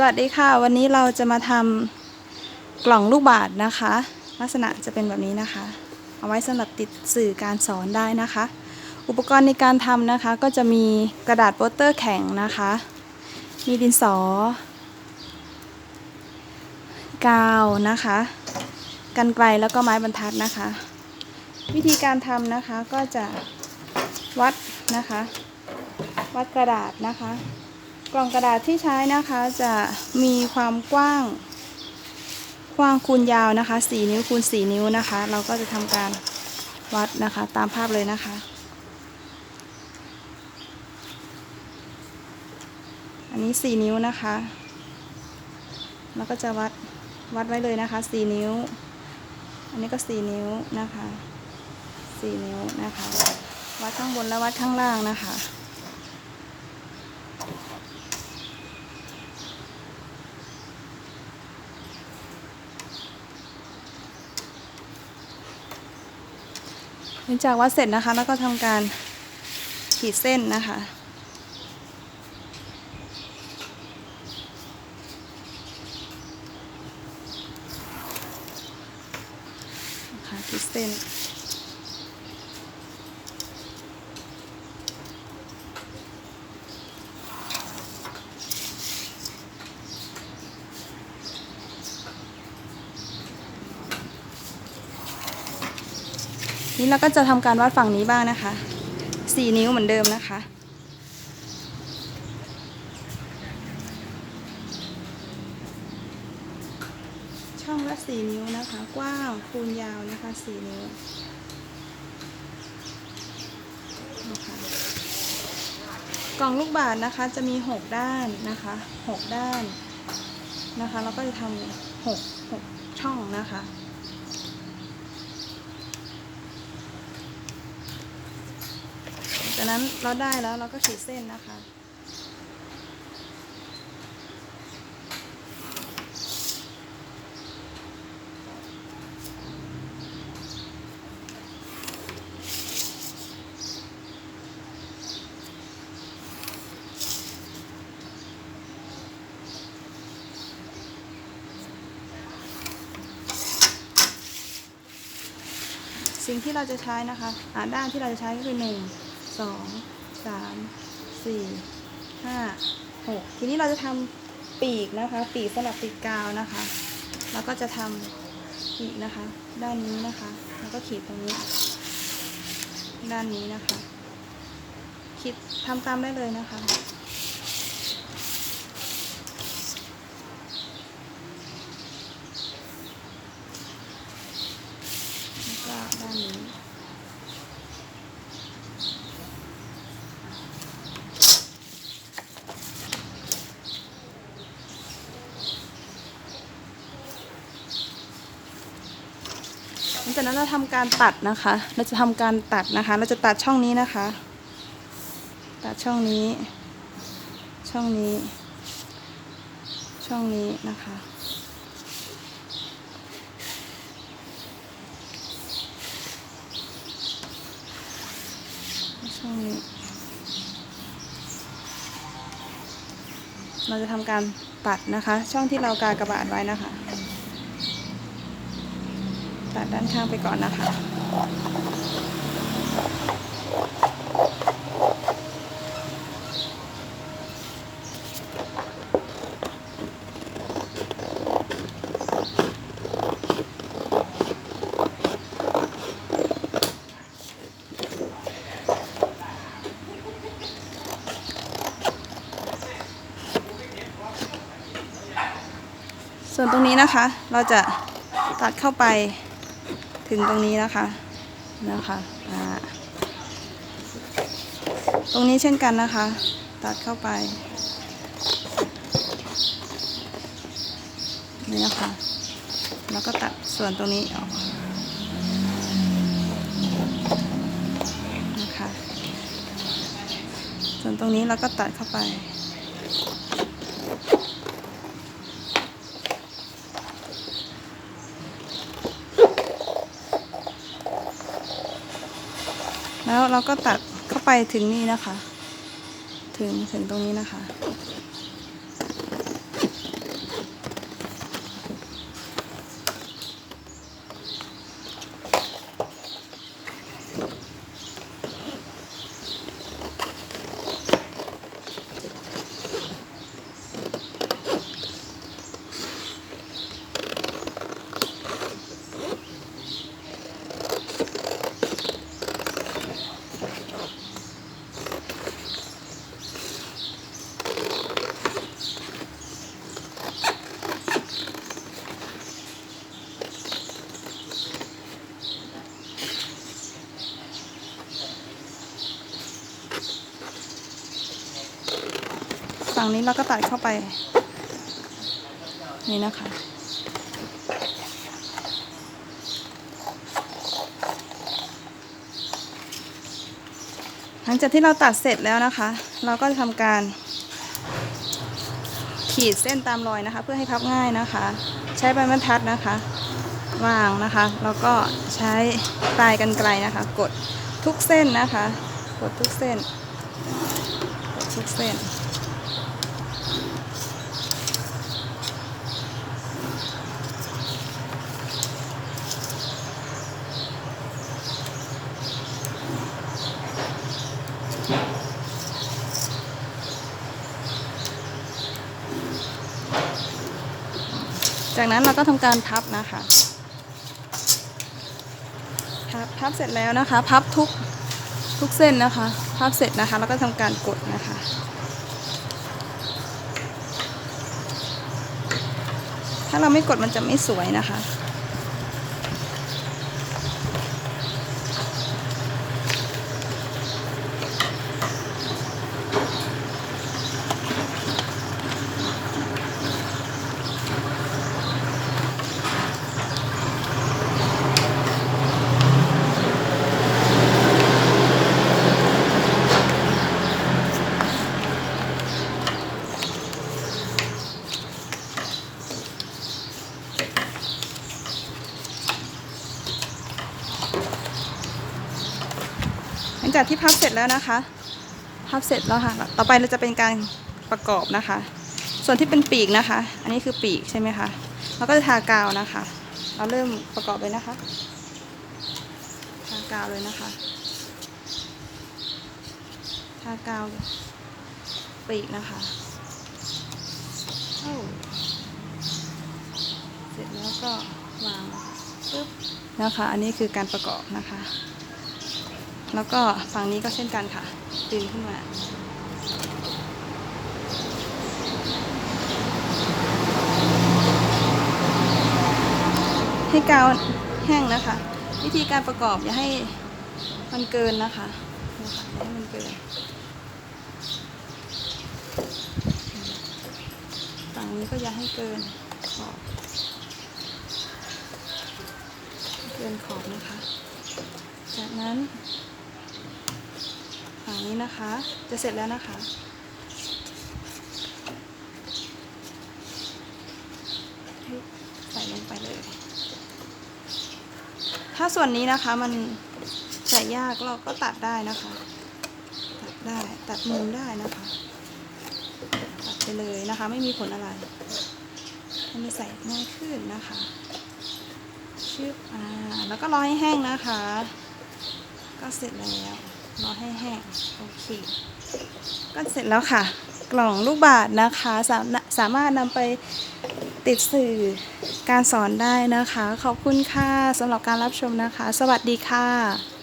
สวัสดีค่ะวันนี้เราจะมาทำกล่องลูกบาศก์นะคะ ลักษณะจะเป็นแบบนี้นะคะ เอาไว้สำหรับติดสื่อการสอนได้นะคะ อุปกรณ์ในการทำนะคะ ก็จะมีกระดาษโปสเตอร์แข็งนะคะ มีดินสอ กาวนะคะ กันไกลแล้วก็ไม้บรรทัดนะคะ วิธีการทำนะคะก็จะวัดนะคะ วัดกระดาษนะคะ กล่องกระดาษที่ใช้นะคะจะมีความกว้างกว้างคูณยาวนะคะ 4 นิ้วคูณ 4 นิ้วนะคะ เราก็จะทำการวัดนะคะตามภาพเลยนะคะ อันนี้ 4 นิ้วนะคะเราก็จะวัดวัดไว้เลยนะคะ 4 นิ้ว อันนี้ก็ 4 นิ้วนะคะ 4 นิ้วนะคะ วัดข้างบนและวัดข้างล่างนะคะ หลังจากวัดเสร็จนะคะ แล้วก็ทำการขีดเส้นนะคะนะคะขีดเส้น นี่เราก็จะทำการวัดฝั่งนี้บ้างนะคะ4นิ้วเหมือนเดิมนะคะช่องละ4นิ้วนะคะ กว้างคูณยาวนะคะ4นิ้วนะคะกล่องลูกบาศก์นะคะจะมี6ด้านนะคะ6ด้านนะคะแล้วก็จะทำ6 6ช่องนะคะ จากนั้นเราได้แล้วเราก็ขีดเส้นนะคะ สิ่งที่เราจะใช้นะคะอ่าด้านที่เราจะใช้ก็คือหนึ่ง สองสามสี่ห้าหกทีนี้เราจะทำปีกนะคะ ปีกสำหรับปีกกาวนะคะแล้วก็จะทำปีกนะคะ ด้านนี้นะคะ แล้วก็ขีดตรงนี้ ด้านนี้นะคะ ขีดทำตามได้เลยนะคะ แล้วก็ด้านนี้ หลัง จากนั้นเราทำการตัดนะคะ เราจะทำการตัดนะคะ เราจะตัดช่องนี้นะคะ ตัดช่องนี้ ช่องนี้ ช่องนี้นะคะช่องนี้ เราจะทำการตัดนะคะ ช่องที่เรากากระบาดไว้นะคะ ตัดด้านข้างไปก่อนนะคะ ส่วนตรงนี้นะคะเราจะตัดเข้าไป ถึงตรงนี้นะคะนะคะอ่าตรงนี้เช่นกันนะคะ ตัดเข้าไป นี่นะคะ แล้วก็ตัดส่วนตรงนี้ออกนะคะ ส่วนตรงนี้เราก็ตัดเข้าไป แล้วเราก็ตัดเข้าไปถึงนี่นะคะ ถึงถึงตรงนี้นะคะั่งนี้เราก็ตัดเข้าไป นี่นะคะ หลังจากที่เราตัดเสร็จแล้วนะคะ เราก็ทำการขีดเส้นตามรอยนะคะ เพื่อให้พับง่ายนะคะ ใช้ใบบรรทัดนะคะวางนะคะ แล้วก็ใช้ปลายกันไกลนะคะ กดทุกเส้นนะคะ กดทุกเส้น กดทุกเส้น จากนั้นเราก็ทำการพับนะคะพับพับเสร็จแล้วนะคะ พับทุกทุกเส้นนะคะ พับเสร็จนะคะ แล้วก็ทำการกดนะคะถ้าเราไม่กดมันจะไม่สวยนะคะ จากที่พับเสร็จแล้วนะคะ พับเสร็จแล้วค่ะ ต่อไปเราจะเป็นการประกอบนะคะ ส่วนที่เป็นปีกนะคะ อันนี้คือปีกใช่ไหมคะเราก็จะทากาวนะคะ เราเริ่มประกอบเลยนะคะ ทากาวเลยนะคะ ทากาวปีกนะคะเสร็จแล้วก็วางนะคะปึ๊บนะคะ อันนี้คือการประกอบนะคะ แล้วก็ฝั่งนี้ก็เช่นกันค่ะ ดึงขึ้นมา ให้กาวแห้งนะคะ วิธีการประกอบอย่าให้มันเกินนะคะนะคะอย่าให้มันเกินฝั่งนี้ก็อย่าให้เกินขอบเกินขอบนะคะ จากนั้น ฝั่งนี้นะคะ จะเสร็จแล้วนะคะ ใส่ลงไปเลย ถ้าส่วนนี้นะคะมันใส่ยากเราก็ตัดได้นะคะ ตัดได้ตัดมุมได้นะคะ ตัดไปเลยนะคะ ไม่มีผลอะไรให้มันใส่ง่ายขึ้นนะคะชึบอ่าแล้วก็รอให้แห้งนะคะ ก็เสร็จแล้ว รอให้แห้งโอเค ก็เสร็จแล้วค่ะ กล่องลูกบาศก์นะคะสามสามารถนำไปติดสื่อการสอนได้นะคะ ขอบคุณค่ะสำหรับการรับชมนะคะ สวัสดีค่ะ